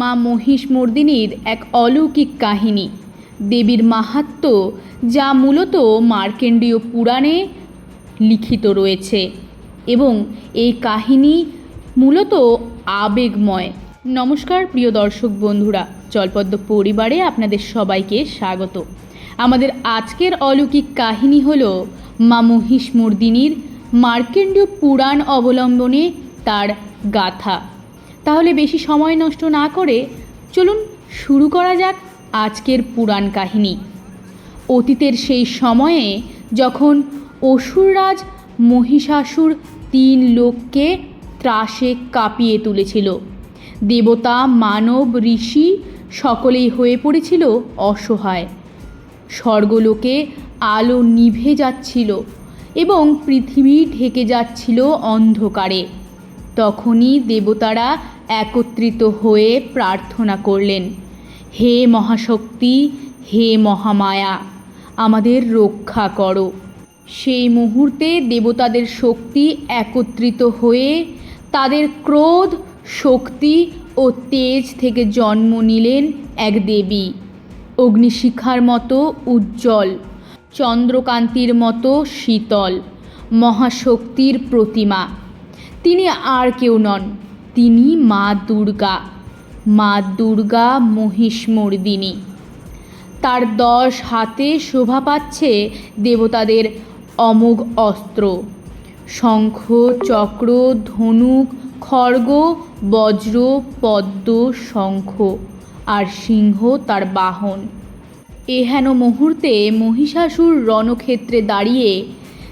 মা মহিষমর্দিনীর এক অলৌকিক কাহিনী। দেবীর মাহাত্ম্য যা মূলত মার্কেন্ডীয় পুরাণে লিখিত রয়েছে এবং এই কাহিনী মূলত আবেগময়। নমস্কার, প্রিয় দর্শক বন্ধুরা, জলপদ্ম পরিবারে আপনাদের সবাইকে স্বাগত। আমাদের আজকের অলৌকিক কাহিনী হল মা মহিষমর্দিনীর মার্কেন্ডীয় পুরাণ অবলম্বনে তার গাথা। তাহলে বেশি সময় নষ্ট না করে চলুন শুরু করা যাক আজকের পুরাণ কাহিনী। অতীতের সেই সময়ে যখন অসুররাজ মহিষাসুর তিন লোককে ত্রাসে কাঁপিয়ে তুলেছিল, দেবতা, মানব, ঋষি সকলেই হয়ে পড়েছিল অসহায়। স্বর্গলোকে আলো নিভে যাচ্ছিল এবং পৃথিবী ঢেকে যাচ্ছিল অন্ধকারে। তখনই দেবতারা একত্রিত হয়ে প্রার্থনা করলেন, হে মহাশক্তি, হে মহামায়া, আমাদের রক্ষা করো। সেই মুহূর্তে দেবতাদের শক্তি একত্রিত হয়ে তাদের ক্রোধ, শক্তি ও তেজ থেকে জন্ম নিলেন এক দেবী, অগ্নিশিখার মতো উজ্জ্বল, চন্দ্রকান্তির মতো শীতল, মহাশক্তির প্রতিমা। তিনি আর কেউ নন তিনি মা দুর্গা মা দুর্গা মহিষমর্দিনী। তার দশ হাতে শোভা পাচ্ছে দেবতাদের অমোঘ অস্ত্র। শঙ্খ, চক্র, ধনুক, খড়গ, বজ্র, পদ্ম, শঙ্খ আর সিংহ তার বাহন। এহেন মুহূর্তে মহিষাসুর রণক্ষেত্রে দাঁড়িয়ে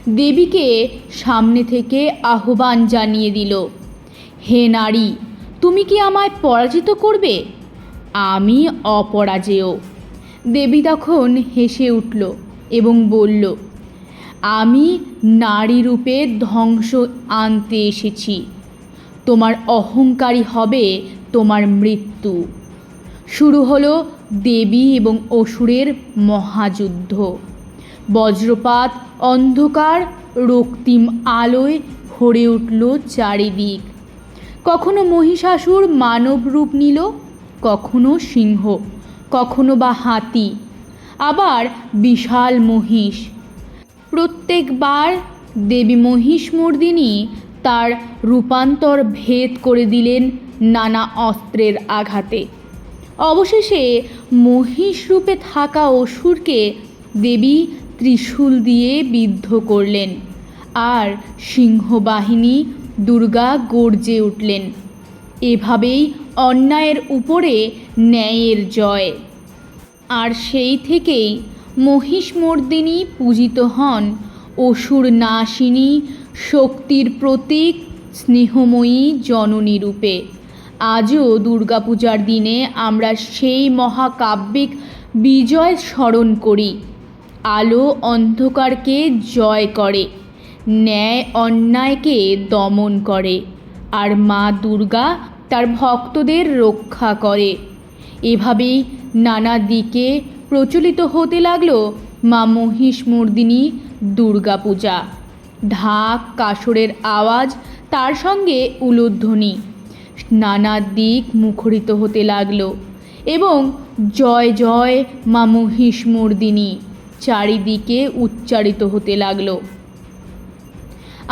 দেবীকে সামনে থেকে আহ্বান জানিয়ে দিল। হে নারী, তুমি কি আমায় পরাজিত করবে? আমি অপরাজেয়। দেবী তখন হেসে উঠল এবং বলল, আমি নারী রূপে ধ্বংস আনতে এসেছি। তোমার অহংকারী হবে তোমার মৃত্যু। শুরু হলো দেবী এবং অসুরের মহাযুদ্ধ। বজ্রপাত, অন্ধকার, রক্তিম আলোয় ভরে উঠল চারিদিক। কখনো মহিষাসুর মানব রূপ নিল, কখনো সিংহ, কখনো বা হাতি, আবার বিশাল মহিষ। প্রত্যেকবার দেবী মহিষমর্দিনী তার রূপান্তর ভেদ করে দিলেন নানা অস্ত্রের আঘাতে। অবশেষে মহিষ রূপে থাকা অসুরকে দেবী ত্রিশূল দিয়ে বিদ্ধ করলেন, আর সিংহবাহিনী দুর্গা গর্জে উঠলেন। এভাবেই অন্যায়ের উপরে ন্যায়ের জয়। আর সেই থেকেই মহিষমর্দিনী পূজিত হন অসুর নাশিনী শক্তির প্রতীক স্নেহময়ী জননী রূপে। আজও দুর্গাপূজার দিনে আমরা সেই মহাকাব্যিক বিজয় স্মরণ করি। আলো অন্ধকারকে জয় করে। ন্যায় অন্যায়কে দমন করে, আর মা দুর্গা তার ভক্তদের রক্ষা করে। এভাবেই নানা দিকে প্রচলিত হতে লাগল মা মহিষমর্দিনী দুর্গাপূজা। ঢাক, কাসরের আওয়াজ, তার সঙ্গে উলুধ্বনি। নানা দিক মুখরিত হতে লাগল এবং জয় জয় মা মহিষমর্দিনী চারিদিকে উচ্চারিত হতে লাগল।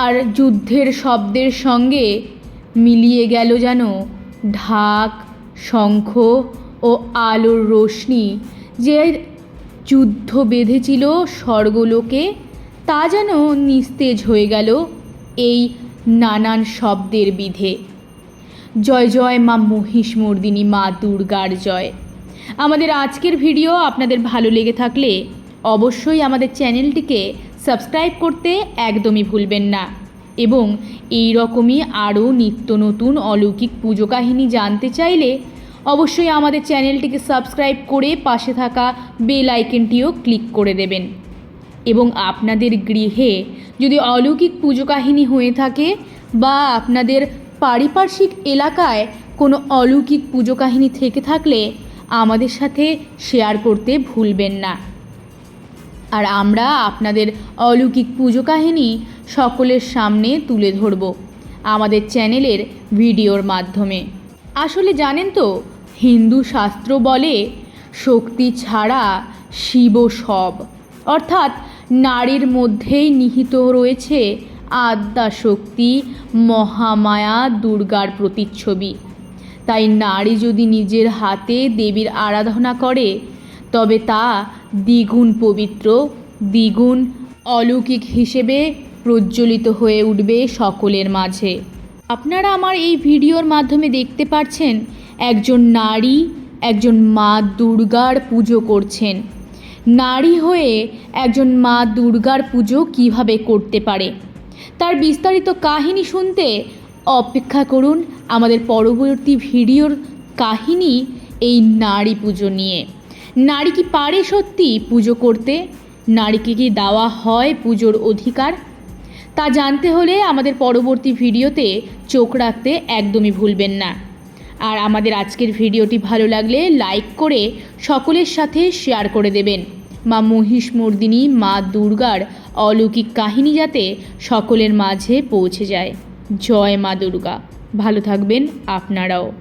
আর যুদ্ধের শব্দের সঙ্গে মিলিয়ে গেল যেন ঢাক, শঙ্খ ও আলোর রোশনি। যে যুদ্ধ বেঁধেছিল স্বর্গলোকে, তা যেন নিস্তেজ হয়ে গেল এই নানান শব্দের বিধে। জয় জয় মা মহিষমর্দিনী, মা দুর্গার জয়। আমাদের আজকের ভিডিও আপনাদের ভালো লেগে থাকলে অবশ্যই আমাদের চ্যানেলটিকে সাবস্ক্রাইব করতে একদমই ভুলবেন না। এবং এই রকমই আরও নিত্য নতুন অলৌকিক পুজো কাহিনী জানতে চাইলে অবশ্যই আমাদের চ্যানেলটিকে সাবস্ক্রাইব করে পাশে থাকা বেল আইকনটিও ক্লিক করে দেবেন। এবং আপনাদের গৃহে যদি অলৌকিক পুজো কাহিনী হয়ে থাকে বা আপনাদের পারিপার্শ্বিক এলাকায় কোনো অলৌকিক পুজো কাহিনী থেকে থাকলে আমাদের সাথে শেয়ার করতে ভুলবেন না। আর আমরা আপনাদের অলৌকিক পুজো কাহিনী সকলের সামনে তুলে ধরব আমাদের চ্যানেলের ভিডিওর মাধ্যমে। আসলে জানেন তো, হিন্দু শাস্ত্র বলে, শক্তি ছাড়া শিব সব। অর্থাৎ নারীর মধ্যেই নিহিত রয়েছে আদ্যা শক্তি মহামায়া, দুর্গার প্রতিচ্ছবি। তাই নারী যদি নিজের হাতে দেবীর আরাধনা করে, তবে তা দ্বিগুণ পবিত্র, দ্বিগুণ অলৌকিক হিসেবে প্রজ্বলিত হয়ে উঠবে সকলের মাঝে। আপনারা আমার এই ভিডিওর মাধ্যমে দেখতে পাচ্ছেন একজন নারী, একজন মা দুর্গার পুজো করছেন। নারী হয়ে একজন মা দুর্গার পুজো কীভাবে করতে পারে? তার বিস্তারিত কাহিনী শুনতে অপেক্ষা করুন আমাদের পরবর্তী ভিডিওর কাহিনী, এই নারী পুজো নিয়ে। নারী কি পারে সত্যি পুজো করতে? নারীকে কি দেওয়া হয় পুজোর অধিকার? তা জানতে হলে আমাদের পরবর্তী ভিডিওতে চোখ রাখতে একদমই ভুলবেন না। আর আমাদের আজকের ভিডিওটি ভালো লাগলে লাইক করে সকলের সাথে শেয়ার করে দেবেন। মা মহিষমর্দিনী মা দুর্গার অলৌকিক কাহিনী যাতে সকলের মাঝে পৌঁছে যায়। জয় মা দুর্গা। ভালো থাকবেন আপনারাও।